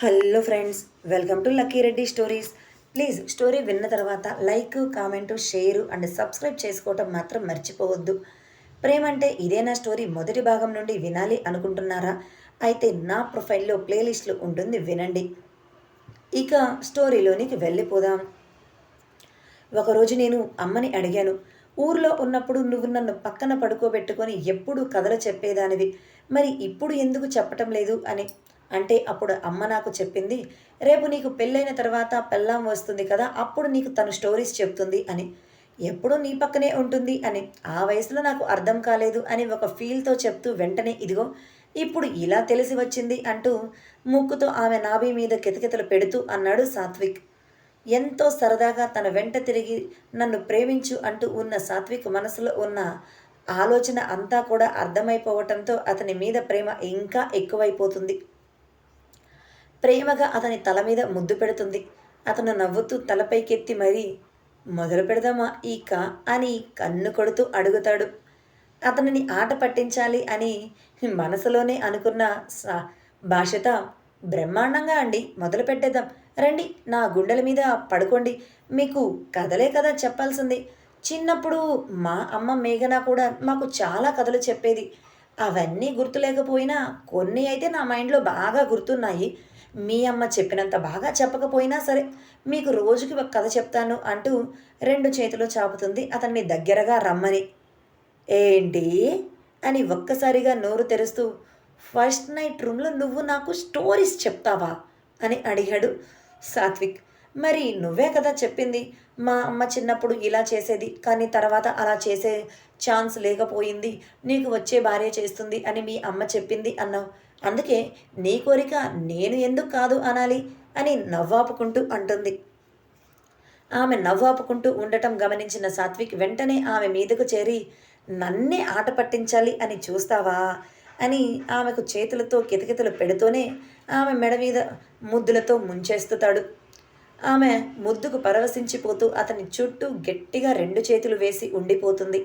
Hello friends welcome to lucky Reddy stories. Please story విన్న తర్వాత like comment share and subscribe చేసుకోవటం మాత్రం మర్చిపోవద్దు. ప్రేమ అంటే ఇదే నా స్టోరీ మొదటి భాగం నుండి వినాలి అనుకుంటున్నారా? అయితే నా ప్రొఫైల్లో ప్లేలిస్ట్లో ఉంటుంది వినండి. ఇక స్టోరీలోనికి వెళ్ళిపోదాం. ఒకరోజు నేను అమ్మని అడిగాను ఊర్లో ఉన్నప్పుడు నువ్వు నన్ను పక్కన పడుకోబెట్టుకొని ఎప్పుడు కథలు చెప్పేదానివి. మరి ఇప్పుడు ఎందుకు చెప్పటం లేదు? అని. అంటే అప్పుడు అమ్మ నాకు చెప్పింది రేపు నీకు పెళ్ళైన తర్వాత పెళ్ళాం వస్తుంది కదా అప్పుడు నీకు తను స్టోరీస్ చెప్తుంది అని. ఎప్పుడూ నీ పక్కనే ఉంటుంది అని. ఆ వయసులో నాకు అర్థం కాలేదు అని ఒక ఫీల్తో చెప్తూ వెంటనే ఇదిగో ఇప్పుడు ఇలా తెలిసి వచ్చింది అంటూ ముక్కుతో ఆమె నాభి మీద కితకితలు పెడుతూ అన్నాడు సాత్విక్. ఎంతో సరదాగా తన వెంట తిరిగి నన్ను ప్రేమించు అంటూ ఉన్న సాత్విక్ మనసులో ఉన్న ఆలోచన అంతా కూడా అర్థమైపోవటంతో అతని మీద ప్రేమ ఇంకా ఎక్కువైపోతుంది. ప్రేమగా అతని తల మీద ముద్దు పెడుతుంది. అతను నవ్వుతూ తలపైకెత్తి మరీ మొదలు పెడదామా ఈక? అని కన్ను కొడుతూ అడుగుతాడు. అతనిని ఆట పట్టించాలి అని మనసులోనే అనుకున్న సా భాషత బ్రహ్మాండంగా అండి. మొదలు పెట్టేద్దాం. రండి నా గుండెల మీద పడుకోండి. మీకు కథలే కదా చెప్పాల్సింది. చిన్నప్పుడు మా అమ్మ మేఘన కూడా మాకు చాలా కథలు చెప్పేది. అవన్నీ గుర్తులేకపోయినా కొన్ని అయితే నా మైండ్లో బాగా గుర్తున్నాయి. మీ అమ్మ చెప్పినంత బాగా చెప్పకపోయినా సరే మీకు రోజుకి ఒక కథ చెప్తాను అంటూ రెండు చేతులు చాపుతుంది అతన్ని దగ్గరగా రమ్మని. ఏంటి? అని ఒక్కసారిగా నోరు తెరుస్తూ ఫస్ట్ నైట్ రూమ్లో నువ్వు నాకు స్టోరీస్ చెప్తావా? అని అడిగాడు సాత్విక్. మరి నువ్వే కదా చెప్పింది మా అమ్మ చిన్నప్పుడు ఇలా చేసేది కానీ తర్వాత అలా చేసే ఛాన్స్ లేకపోయింది నీకు వచ్చే భార్య చేస్తుంది అని మీ అమ్మ చెప్పింది అన్నావు. అందుకే నీ కోరిక నేను ఎందుకు కాదు అనాలి అని నవ్వాపుకుంటూ అంటుంది. ఆమె నవ్వాపుకుంటూ ఉండటం గమనించిన సాత్విక్ వెంటనే ఆమె మీదకు చేరి నన్నే ఆట పట్టించాలి అని చూస్తావా? అని ఆమెకు చేతులతో కితకితలు పెడుతూనే ఆమె మెడ మీద ముద్దులతో ముంచేస్తుతాడు. ఆమె ముద్దుకు పరవశించిపోతూ అతని చుట్టూ గట్టిగా రెండు చేతులు వేసి ఉండిపోతుంది.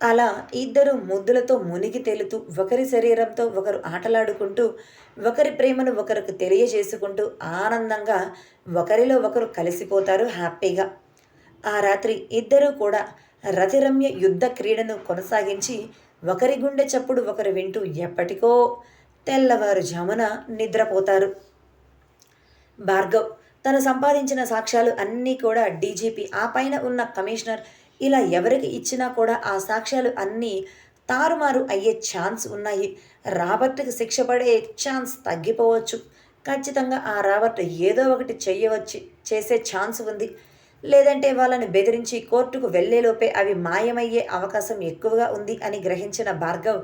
అలా ఇద్దరు ముద్దులతో మునిగి తేలుతూ ఒకరి శరీరంతో ఒకరు ఆటలాడుకుంటూ ఒకరి ప్రేమను ఒకరికి తెలియజేసుకుంటూ ఆనందంగా ఒకరిలో ఒకరు కలిసిపోతారు హ్యాపీగా. ఆ రాత్రి ఇద్దరూ కూడా రతిరమ్య యుద్ధ క్రీడను కొనసాగించి ఒకరి గుండె చప్పుడు ఒకరు వింటూ ఎప్పటికో తెల్లవారుజామున నిద్రపోతారు. భార్గవ్ తను సంపాదించిన సాక్ష్యాలు అన్నీ కూడా డీజీపీ ఆ పైన ఉన్న కమిషనర్ ఇలా ఎవరికి ఇచ్చినా కూడా ఆ సాక్ష్యాలు అన్నీ తారుమారు అయ్యే ఛాన్స్ ఉన్నాయి. రాబర్ట్కి శిక్ష పడే ఛాన్స్ తగ్గిపోవచ్చు. ఖచ్చితంగా ఆ రాబర్ట్ ఏదో ఒకటి చేయవచ్చు చేసే ఛాన్స్ ఉంది. లేదంటే వాళ్ళని బెదిరించి కోర్టుకు వెళ్ళేలోపే అవి మాయమయ్యే అవకాశం ఎక్కువగా ఉంది అని గ్రహించిన భార్గవ్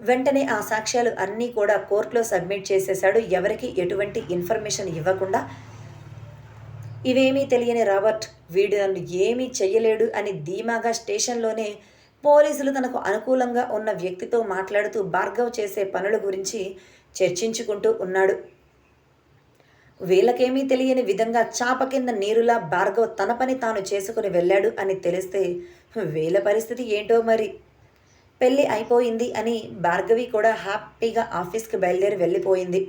వెంటనే ఆ సాక్ష్యాలు అన్నీ కూడా కోర్టులో సబ్మిట్ చేసేశాడు. ఎవరికి ఎటువంటి ఇన్ఫర్మేషన్ ఇవ్వకుండా ఇవేమీ తెలియని రాబర్ట్ వీడు నన్ను ఏమీ చెయ్యలేడు అని ధీమాగా స్టేషన్లోనే పోలీసులు తనకు అనుకూలంగా ఉన్న వ్యక్తితో మాట్లాడుతూ భార్గవ్ చేసే పనుల గురించి చర్చించుకుంటూ ఉన్నాడు. వీళ్ళకేమీ తెలియని విధంగా చాప కింద నీరులా భార్గవ్ తన పని తాను చేసుకుని వెళ్ళాడు అని తెలిస్తే వీళ్ళ పరిస్థితి ఏంటో మరి? పెళ్ళి అయిపోయింది అని భార్గవి కూడా హ్యాపీగా ఆఫీస్కి బయలుదేరి వెళ్ళిపోయింది.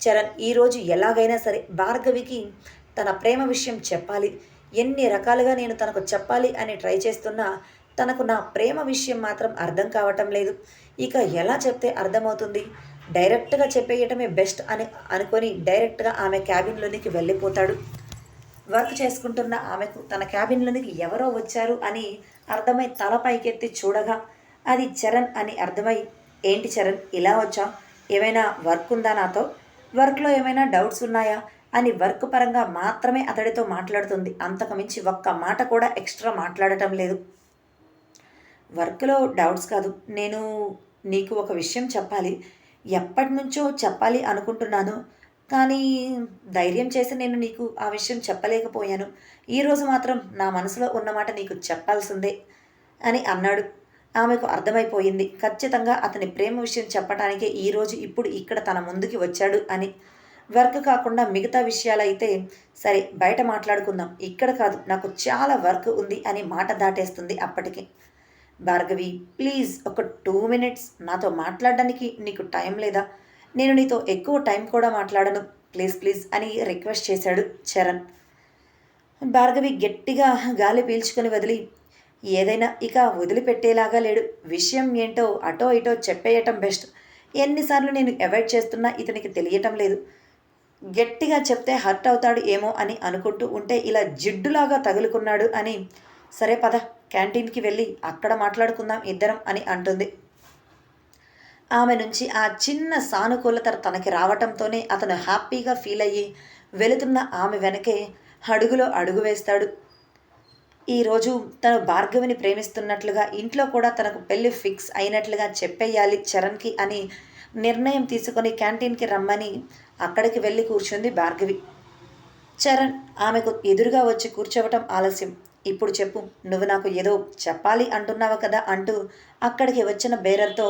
చరణ్ ఈరోజు ఎలాగైనా సరే భార్గవికి తన ప్రేమ విషయం చెప్పాలి. ఎన్ని రకాలుగా నేను తనకు చెప్పాలి అని ట్రై చేస్తున్నా తనకు నా ప్రేమ విషయం మాత్రం అర్థం కావటం లేదు. ఇక ఎలా చెప్తే అర్థమవుతుంది? డైరెక్ట్గా చెప్పేయటమే బెస్ట్ అని అనుకొని డైరెక్ట్గా ఆమె క్యాబిన్లోనికి వెళ్ళిపోతాడు. వర్క్ చేసుకుంటున్న ఆమెకు తన క్యాబిన్లోనికి ఎవరో వచ్చారు అని అర్థమై తల పైకెత్తి చూడగా అది చరణ్ అని అర్థమై ఏంటి చరణ్ ఇలా వచ్చా ఏమైనా వర్క్ ఉందా నాతో? వర్క్లో ఏమైనా డౌట్స్ ఉన్నాయా? అని వర్క్ పరంగా మాత్రమే అతడితో మాట్లాడుతుంది. అంతకుమించి ఒక్క మాట కూడా ఎక్స్ట్రా మాట్లాడటం లేదు. వర్క్లో డౌట్స్ కాదు. నేను నీకు ఒక విషయం చెప్పాలి. ఎప్పటి నుంచో చెప్పాలి అనుకుంటున్నాను. కానీ ధైర్యం చేసి నేను నీకు ఆ విషయం చెప్పలేకపోయాను. ఈరోజు మాత్రం నా మనసులో ఉన్నమాట నీకు చెప్పాల్సిందే అని అన్నాడు. ఆమెకు అర్థమైపోయింది. ఖచ్చితంగా అతని ప్రేమ విషయం చెప్పడానికి ఈరోజు ఇప్పుడు ఇక్కడ తన ముందుకి వచ్చాడు అని. వర్క్ కాకుండా మిగతా విషయాలైతే సరే బయట మాట్లాడుకుందాం. ఇక్కడ కాదు నాకు చాలా వర్క్ ఉంది అని మాట దాటేస్తుంది అప్పటికి. భార్గవి ప్లీజ్ ఒక టూ మినిట్స్ నాతో మాట్లాడడానికి నీకు టైం లేదా? నేను నీతో ఎక్కువ టైం కూడా మాట్లాడను. ప్లీజ్ ప్లీజ్ అని రిక్వెస్ట్ చేశాడు చరణ్. భార్గవి గట్టిగా గాలి పీల్చుకొని వదిలి ఏదైనా ఇక వదిలిపెట్టేలాగా లేడు. విషయం ఏంటో అటో ఇటో చెప్పేయటం బెస్ట్. ఎన్నిసార్లు నేను అవాయిడ్ చేస్తున్నా ఇతనికి తెలియటం లేదు. గట్టిగా చెప్తే హర్ట్ అవుతాడు ఏమో అని అనుకుంటూ ఉంటే ఇలా జిడ్డులాగా తగులుకున్నాడు అని సరే పద క్యాంటీన్కి వెళ్ళి అక్కడ మాట్లాడుకుందాం ఇద్దరం అని అంటుంది. ఆమె నుంచి ఆ చిన్న సానుకూలత తనకి రావటంతోనే అతను హ్యాపీగా ఫీల్ అయ్యి వెళుతున్న ఆమె వెనకే అడుగులో అడుగు వేస్తాడు. ఈరోజు తను భార్గవిని ప్రేమిస్తున్నట్లుగా ఇంట్లో కూడా తనకు పెళ్ళి ఫిక్స్ అయినట్లుగా చెప్పేయాలి చరణ్కి అని నిర్ణయం తీసుకొని క్యాంటీన్కి రమ్మని అక్కడికి వెళ్ళి కూర్చుంది భార్గవి. చరణ్ ఆమెకు ఎదురుగా వచ్చి కూర్చోవటం ఆలస్యం. ఇప్పుడు చెప్పు నువ్వు నాకు ఏదో చెప్పాలి అంటున్నావు కదా అంటూ అక్కడికి వచ్చిన బేరర్తో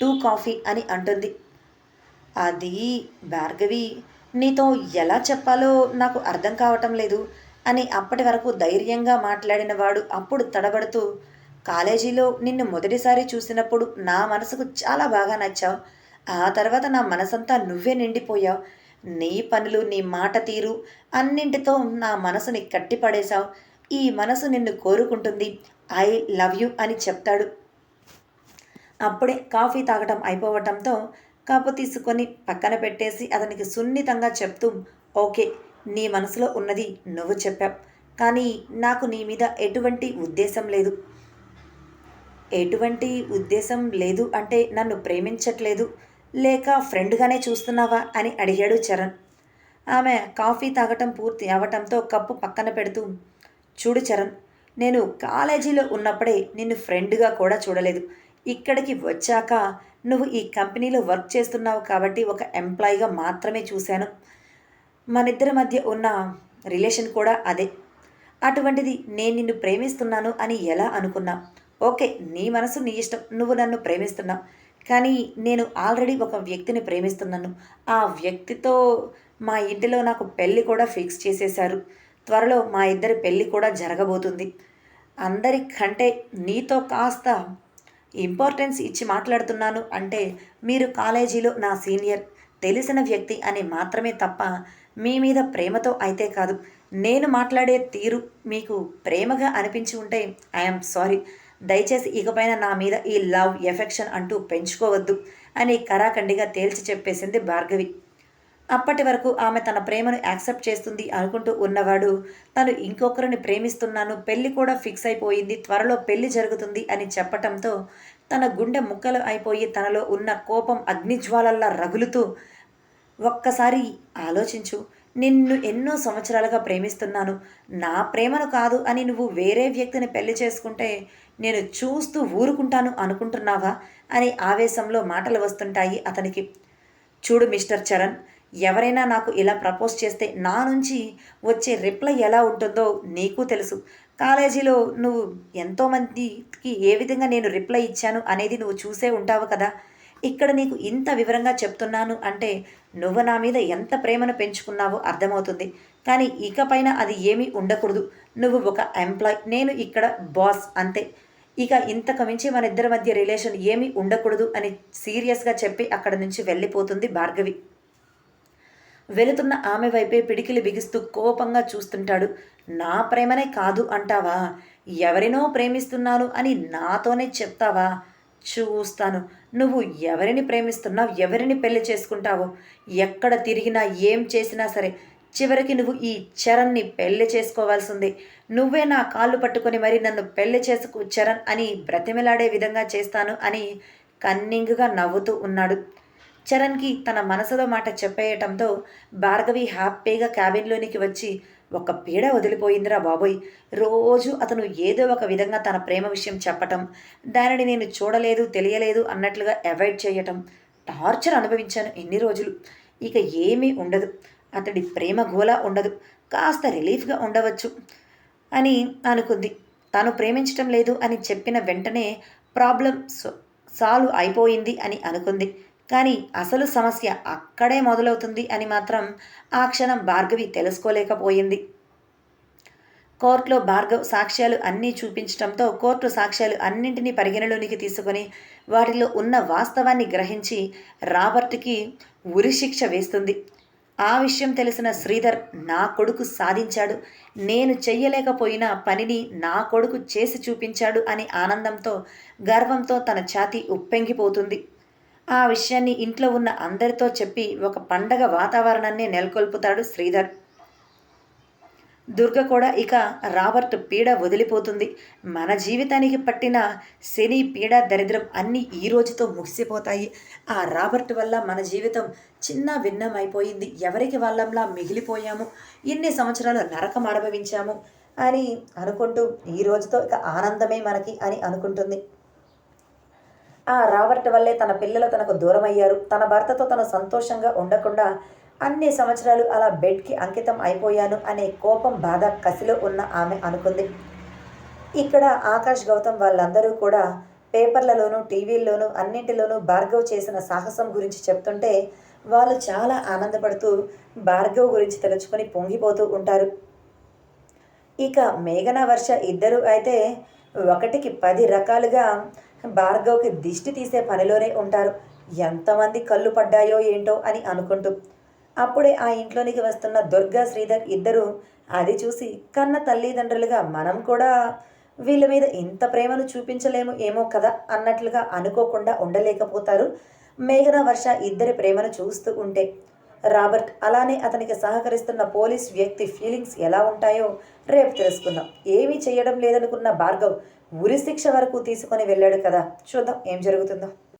టూ కాఫీ అని అంటుంది. అది భార్గవి నీతో ఎలా చెప్పాలో నాకు అర్థం కావటం లేదు అని అప్పటి వరకు ధైర్యంగా మాట్లాడిన వాడు అప్పుడు తడబడుతూ కాలేజీలో నిన్ను మొదటిసారి చూసినప్పుడు నా మనసుకు చాలా బాగా నచ్చావు. ఆ తర్వాత నా మనసంతా నువ్వే నిండిపోయావు. నీ పనులు నీ మాట తీరు అన్నింటితో నా మనసుని కట్టిపడేశావు. ఈ మనసు నిన్ను కోరుకుంటుంది. ఐ లవ్ యు అని చెప్తాడు. అప్పుడే కాఫీ తాగటం అయిపోవటంతో కప్పు తీసుకొని పక్కన పెట్టేసి అతనికి సున్నితంగా చెప్తూ ఓకే నీ మనసులో ఉన్నది నువ్వు చెప్పావు. కానీ నాకు నీ మీద ఎటువంటి ఉద్దేశం లేదు. ఎటువంటి ఉద్దేశం లేదు అంటే నన్ను ప్రేమించట్లేదు. లేక ఫ్రెండ్గానే చూస్తున్నావా? అని అడిగాడు చరణ్. ఆమె కాఫీ తాగటం పూర్తి అవటంతో కప్పు పక్కన పెడుతూ చూడు చరణ్ నేను కాలేజీలో ఉన్నప్పుడే నిన్ను ఫ్రెండ్గా కూడా చూడలేదు. ఇక్కడికి వచ్చాక నువ్వు ఈ కంపెనీలో వర్క్ చేస్తున్నావు కాబట్టి ఒక ఎంప్లాయీగా మాత్రమే చూశాను. మనిద్దరి మధ్య ఉన్న రిలేషన్ కూడా అదే. అటువంటిది నేను నిన్ను ప్రేమిస్తున్నాను అని ఎలా అనుకున్నా? ఓకే నీ మనసు నీ ఇష్టం. నువ్వు నన్ను ప్రేమిస్తున్నావు. కానీ నేను ఆల్రెడీ ఒక వ్యక్తిని ప్రేమిస్తున్నాను. ఆ వ్యక్తితో మా ఇంటిలో నాకు పెళ్ళి కూడా ఫిక్స్ చేసేశారు. త్వరలో మా ఇద్దరి పెళ్ళి కూడా జరగబోతుంది. అందరికంటే నీతో కాస్త ఇంపార్టెన్స్ ఇచ్చి మాట్లాడుతున్నాను అంటే మీరు కాలేజీలో నా సీనియర్ తెలిసిన వ్యక్తి అని మాత్రమే తప్ప మీ మీద ప్రేమతో అయితే కాదు. నేను మాట్లాడే తీరు మీకు ప్రేమగా అనిపించి ఉంటే ఐఎమ్ సారీ దయచేసి ఇకపైన నా మీద ఈ లవ్ ఎఫెక్షన్ అంటూ పెంచుకోవద్దు అని కరాఖండిగా తేల్చి చెప్పేసింది భార్గవి. అప్పటి వరకు ఆమె తన ప్రేమను యాక్సెప్ట్ చేస్తుంది అనుకుంటూ ఉన్నవాడు తను ఇంకొకరిని ప్రేమిస్తున్నాను పెళ్ళి కూడా ఫిక్స్ అయిపోయింది త్వరలో పెళ్ళి జరుగుతుంది అని చెప్పటంతో తన గుండె ముక్కలు అయిపోయి తనలో ఉన్న కోపం అగ్నిజ్వాలల్లా రగులుతూ ఒక్కసారి ఆలోచించు నిన్ను ఎన్నో సంవత్సరాలుగా ప్రేమిస్తున్నాను. నా ప్రేమను కాదు అని నువ్వు వేరే వ్యక్తిని పెళ్ళి చేసుకుంటే నేను చూస్తూ ఊరుకుంటాను అనుకుంటున్నావా? అని ఆవేశంలో మాటలు వస్తుంటాయి అతనికి. చూడు మిస్టర్ చరణ్ ఎవరైనా నాకు ఇలా ప్రపోజ్ చేస్తే నా నుంచి వచ్చే రిప్లై ఎలా ఉంటుందో నీకు తెలుసు. కాలేజీలో నువ్వు ఎంతోమందికి ఏ విధంగా నేను రిప్లై ఇచ్చాను అనేది నువ్వు చూసే ఉంటావు కదా. ఇక్కడ నీకు ఇంత వివరంగా చెప్తున్నాను అంటే నువ్వు నా మీద ఎంత ప్రేమను పెంచుకున్నావో అర్థమవుతుంది. కానీ ఇకపైన అది ఏమీ ఉండకూడదు. నువ్వు ఒక ఎంప్లాయ్ నేను ఇక్కడ బాస్ అంతే. ఇక ఇంతకు మించి మన ఇద్దరి మధ్య రిలేషన్ ఏమీ ఉండకూడదు అని సీరియస్గా చెప్పి అక్కడ నుంచి వెళ్ళిపోతుంది భార్గవి. వెళుతున్న ఆమె వైపే పిడికిలి బిగిస్తూ కోపంగా చూస్తుంటాడు. నా ప్రేమనే కాదు అంటావా? ఎవరినో ప్రేమిస్తున్నాను అని నాతోనే చెప్తావా? చూస్తాను. నువ్వు ఎవరిని ప్రేమిస్తున్నావు? ఎవరిని పెళ్ళి చేసుకుంటావో? ఎక్కడ తిరిగినా ఏం చేసినా సరే చివరికి నువ్వు ఈ చరణ్ని పెళ్ళి చేసుకోవాల్సింది. నువ్వే నా కాళ్ళు పట్టుకొని మరి నన్ను పెళ్ళి చేసుకు చరణ్ అని బ్రతిమిలాడే విధంగా చేస్తాను అని కన్నింగ్గా నవ్వుతూ ఉన్నాడు. చరణ్కి తన మనసులో మాట చెప్పేయటంతో భార్గవి హ్యాపీగా క్యాబిన్లోనికి వచ్చి ఒక పీడ వదిలిపోయిందిరా బాబోయ్. రోజు అతను ఏదో ఒక విధంగా తన ప్రేమ విషయం చెప్పటం దానిని నేను చూడలేదు తెలియలేదు అన్నట్లుగా అవాయిడ్ చేయటం టార్చర్ అనుభవించాను ఎన్ని రోజులు. ఇక ఏమీ ఉండదు. అతడి ప్రేమ గోల ఉండదు. కాస్త రిలీఫ్గా ఉండవచ్చు అని అనుకుంది. తాను ప్రేమించటం లేదు అని చెప్పిన వెంటనే ప్రాబ్లం సాల్వ్ అయిపోయింది అని అనుకుంది. కానీ అసలు సమస్య అక్కడే మొదలవుతుంది అని మాత్రం ఆ క్షణం భార్గవి తెలుసుకోలేకపోయింది. కోర్టులో భార్గవ్ సాక్ష్యాలు అన్నీ చూపించడంతో కోర్టు సాక్ష్యాలు అన్నింటినీ పరిగణలోనికి తీసుకొని వాటిలో ఉన్న వాస్తవాన్ని గ్రహించి రాబర్ట్కి ఉరిశిక్ష వేస్తుంది. ఆ విషయం తెలిసిన శ్రీధర్ నా కొడుకు సాధించాడు. నేను చెయ్యలేకపోయిన పనిని నా కొడుకు చేసి చూపించాడు అని ఆనందంతో గర్వంతో తన ఛాతీ ఉప్పెంగిపోతుంది. ఆ విషయాన్ని ఇంట్లో ఉన్న అందరితో చెప్పి ఒక పండగ వాతావరణాన్ని నెలకొల్పుతాడు శ్రీధర్. దుర్గ కూడా ఇక రాబర్ట్ పీడ వదిలిపోతుంది. మన జీవితానికి పట్టిన శని పీడ దరిద్రం అన్నీ ఈ రోజుతో ముగిసిపోతాయి. ఆ రాబర్ట్ వల్ల మన జీవితం చిన్న భిన్నం అయిపోయింది ఎవరికి వాళ్ళంలా మిగిలిపోయాము? ఇన్ని సంవత్సరాలు నరకం అనుభవించాము అని అనుకుంటూ ఈ రోజుతో ఇక ఆనందమే మనకి అని అనుకుంటుంది. ఆ రాబర్ట్ వల్లే తన పిల్లలు తనకు దూరం అయ్యారు తన భర్తతో తను సంతోషంగా ఉండకుండా అన్ని సంవత్సరాలు అలా బెడ్కి అంకితం అయిపోయాను అనే కోపం బాధ కసిలో ఉన్న ఆమె అనుకుంది. ఇక్కడ ఆకాష్ గౌతమ్ వాళ్ళందరూ కూడా పేపర్లలోనూ టీవీల్లోనూ అన్నింటిలోనూ భార్గవ్ చేసిన సాహసం గురించి చెప్తుంటే వాళ్ళు చాలా ఆనందపడుతూ భార్గవ్ గురించి తలుచుకొని పొంగిపోతూ ఉంటారు. ఇక మేఘన వర్ష ఇద్దరు అయితే ఒకటికి పది రకాలుగా భార్గవ్కి దిష్టి తీసే పనిలోనే ఉంటారు. ఎంతమంది కళ్ళు పడ్డాయో ఏంటో అని అనుకుంటూ. అప్పుడే ఆ ఇంట్లోనికి వస్తున్న దుర్గా శ్రీధర్ ఇద్దరు అది చూసి కన్న తల్లిదండ్రులుగా మనం కూడా వీళ్ళ మీద ఇంత ప్రేమను చూపించలేము ఏమో కదా అన్నట్లుగా అనుకోకుండా ఉండలేకపోతారు. మేఘన వర్ష ఇద్దరి ప్రేమను చూస్తూ ఉంటే. రాబర్ట్ అలానే అతనికి సహకరిస్తున్న పోలీస్ వ్యక్తి ఫీలింగ్స్ ఎలా ఉంటాయో రేపు తెలుసుకుందాం. ఏమీ చేయడం లేదనుకున్న భార్గవ్ ఉరి శిక్ష వరకు తీసుకొని వెళ్ళాడు కదా. చూద్దాం ఏం జరుగుతుందో.